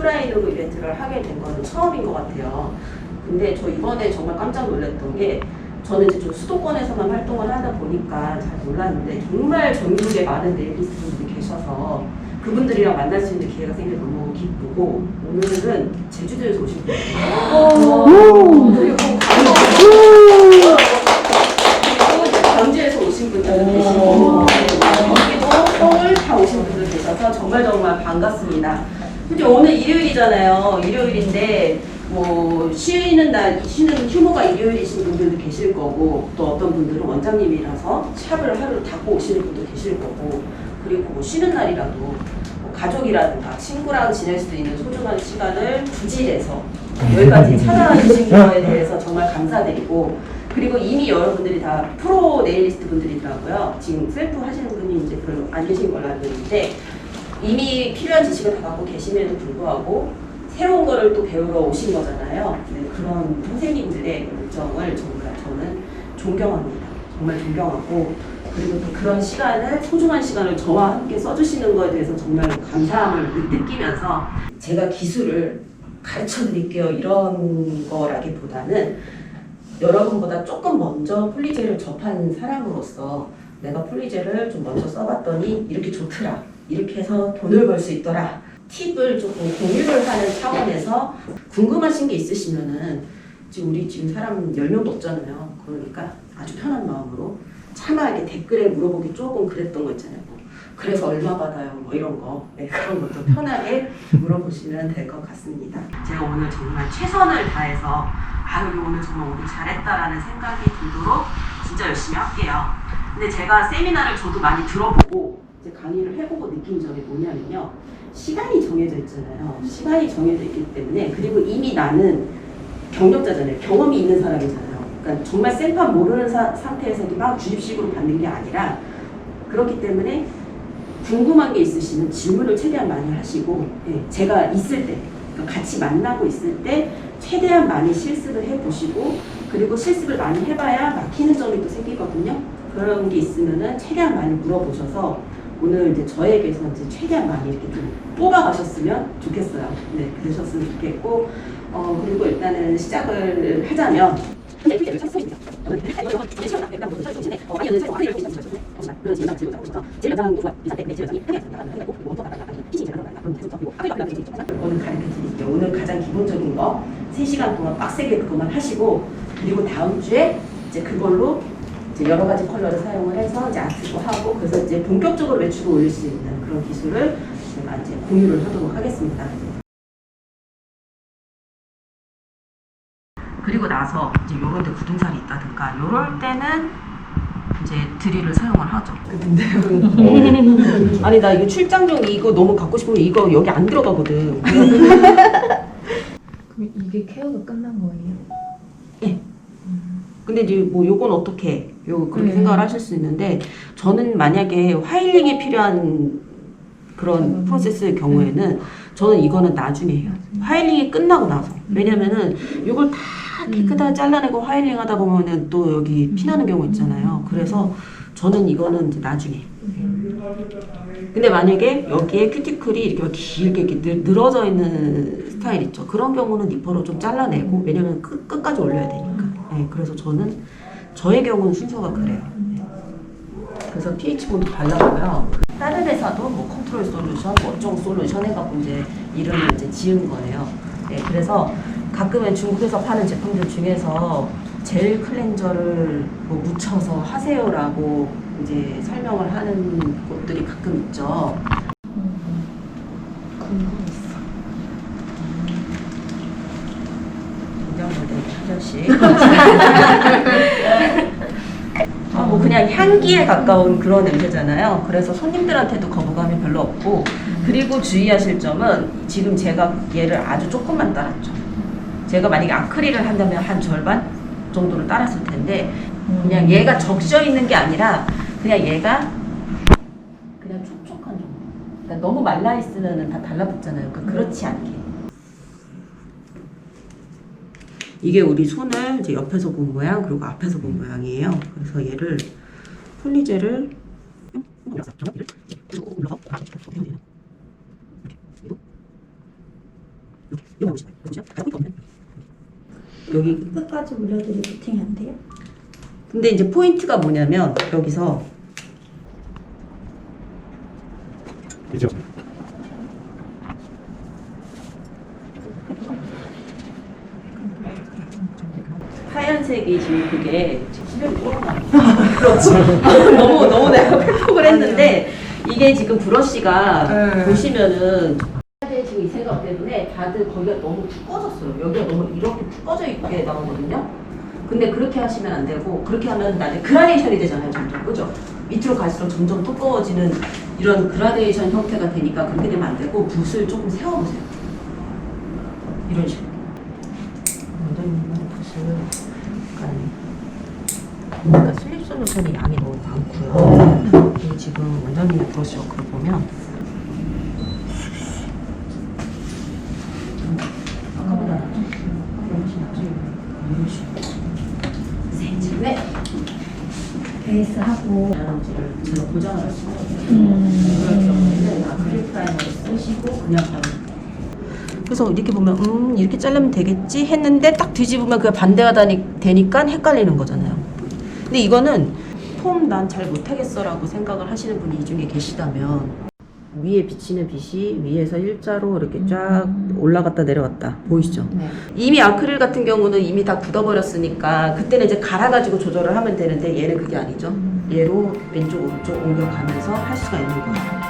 오프라인으로 이벤트를 하게 된 거는 처음인 것 같아요. 근데 저 이번에 정말 깜짝 놀랐던 게 저는 이제 좀 수도권에서만 활동을 하다 보니까 잘 몰랐는데 정말 전국에 많은 네일리스트 분들이 계셔서 그분들이랑 만날 수 있는 기회가 생겨 너무 기쁘고 오늘은 제주도에서 오신 분들 일요일이잖아요. 일요일인데 뭐 쉬는 날 쉬는 휴무가 일요일이신 분들도 계실 거고 또 어떤 분들은 원장님이라서 샵을 하루 닫고 오시는 분도 계실 거고 그리고 뭐 쉬는 날이라도 뭐 가족이라든가 친구랑 지낼 수 있는 소중한 시간을 내서 여기까지 찾아주신 거에 대해서 정말 감사드리고 그리고 이미 여러분들이 다 프로 네일리스트 분들이더라고요. 지금 셀프 하시는 분이 이제 별로 안 계신 걸로 알고 있는데 이미 필요한 지식을 다 갖고 계심에도 불구하고 새로운 거를 또 배우러 오신 거잖아요. 네, 그런 선생님들의 열정을 정말 저는 존경합니다. 정말 존경하고 그리고 또 그런 시간을 소중한 시간을 저와 함께 써주시는 거에 대해서 정말 감사함을 느- 느끼면서 제가 기술을 가르쳐 드릴게요 이런 거라기보다는 여러분보다 조금 먼저 폴리제를 접한 사람으로서 내가 폴리제를 좀 먼저 써봤더니 이렇게 좋더라. 이렇게 해서 돈을 벌 수 있더라. 팁을 조금 공유를 하는 차원에서 궁금하신 게 있으시면은 지금 우리 지금 사람 10명도 없잖아요. 그러니까 아주 편한 마음으로 차마 이렇게 댓글에 물어보기 조금 그랬던 거 있잖아요. 뭐 그래서 얼마 받아요? 뭐 이런 거. 네, 그런 것도 편하게 물어보시면 될 것 같습니다. 제가 오늘 정말 최선을 다해서 아 여기 오늘 정말 오늘 잘했다라는 생각이 들도록 진짜 열심히 할게요. 근데 제가 세미나를 저도 많이 들어보고 이제 강의를 해보고 느낀 점이 뭐냐면요. 시간이 정해져 있잖아요. 시간이 정해져 있기 때문에 그리고 이미 나는 경력자잖아요. 경험이 있는 사람이잖아요. 그러니까 정말 생판 모르는 사- 상태에서 이렇게 막 주입식으로 받는 게 아니라 그렇기 때문에 궁금한 게 있으시면 질문을 최대한 많이 하시고 예, 제가 있을 때 그러니까 같이 만나고 있을 때 최대한 많이 실습을 해보시고 그리고 실습을 많이 해봐야 막히는 점이 또 생기거든요. 그런 게 있으면은 최대한 많이 물어보셔서 오늘 이제 저에게서 이제 최대한 많이 이렇게 좀 뽑아가셨으면 좋겠어요. 네, 그러셨으면 좋겠고 어 그리고 일단은 시작을 하자면 오늘 가장 기본적인 거 3시간 동안 빡세게 그것만 하시고 그리고 다음 주에 이제 그걸로 여러 가지 컬러를 사용을 해서 이제 아트도 하고 그래서 이제 본격적으로 매출을 올릴 수 있는 그런 기술을 제가 이제 공유를 하도록 하겠습니다. 그리고 나서 이제 요런 데 굳은살이 있다든가 요럴 때는 이제 드릴을 사용을 하죠. 근데 아니 나 이거 출장용 이거 너무 갖고 싶으면 이거 여기 안 들어가거든. 그럼 이게 케어가 끝난 거예요? 근데 이제 뭐 요건 어떻게 해? 요 그렇게 음. 생각을 하실 수 있는데 저는 만약에 화일링이 필요한 그런 음. 프로세스의 경우에는 저는 이거는 나중에 해요. 화일링이 끝나고 나서. 왜냐면은 이걸 다 깨끗하게 잘라내고 화일링 하다 보면은 또 여기 피나는 경우 있잖아요. 그래서 저는 이거는 이제 나중에. 근데 만약에 여기에 큐티클이 이렇게 막 길게 이렇게 늘- 늘어져 있는 스타일 있죠. 그런 경우는 니퍼로 좀 잘라내고 왜냐면 끝, 끝까지 올려야 되니까. 네, 그래서 저는 저의 경우는 순서가 그래요. 네. 그래서 pH 본드 발라보면 다른 회사도 뭐 컨트롤 솔루션, 뭐 어쩌고 솔루션 해갖고 이제 이름을 이제 지은 거예요. 네, 그래서 가끔은 중국에서 파는 제품들 중에서 젤 클렌저를 뭐 묻혀서 하세요라고 이제 설명을 하는 곳들이 가끔 있죠. 궁금했어. 인정모델 하 나씩. 아, 뭐 그냥 향기에 가까운 그런 냄새잖아요. 그래서 손님들한테도 거부감이 별로 없고 그리고 주의하실 점은 지금 제가 얘를 아주 조금만 따랐죠. 제가 만약에 아크릴을 한다면 한 절반 정도를 따랐을 텐데 그냥 얘가 적셔 있는 게 아니라 그냥 얘가 그냥 촉촉한 정도. 그러니까 너무 말라 있으면 다 달라붙잖아요. 그러니까 그렇지 않게. 이게 우리 손을 이제 옆에서 본 모양 그리고 앞에서 본 음. 모양이에요. 그래서 얘를 폴리제를 여기 끝까지 올려드리고 팅이 안 돼요? 근데 이제 포인트가 뭐냐면 여기서 그죠? 하얀색이 지금 그게 그렇지 너무 너무 내가 팩폭을 했는데 이게 지금 브러쉬가 네. 보시면은 지금 이 생각 때문에 다들 거기가 너무 푹 꺼졌어요. 여기가 너무 이렇게 푹 꺼져 있게 나오거든요. 근데 그렇게 하시면 안 되고 그렇게 하면 나중에 그라데이션이 되잖아요 점점. 그죠? 밑으로 갈수록 점점 두꺼워지는 이런 그라데이션 형태가 되니까 그렇게 되면 안 되고 붓을 조금 세워보세요. 이런 식으로 원장님은 붓을 약간 그러니까 슬립 솔루션이 양이 너무 많고요. 그리고 지금 원장님의 브러쉬 워크를 보면 아까보다. 네. 베이스하고 에너지를 제가 보장을 할 수가 없어요. 음. 그럴 경우에는 아크릴 프라이머를 쓰시고 그냥 바로 그래서 이렇게 보면 음 이렇게 자르면 되겠지 했는데 딱 뒤집으면 그게 반대가 되니까 헷갈리는 거잖아요. 근데 이거는 폼 난 잘 못하겠어라고 생각을 하시는 분이 이 중에 계시다면 위에 비치는 빛이 위에서 일자로 이렇게 쫙 올라갔다 내려갔다 보이시죠? 네. 이미 아크릴 같은 경우는 이미 다 굳어버렸으니까 그때는 이제 갈아가지고 조절을 하면 되는데 얘는 그게 아니죠. 얘로 왼쪽 오른쪽 옮겨가면서 할 수가 있는 거예요.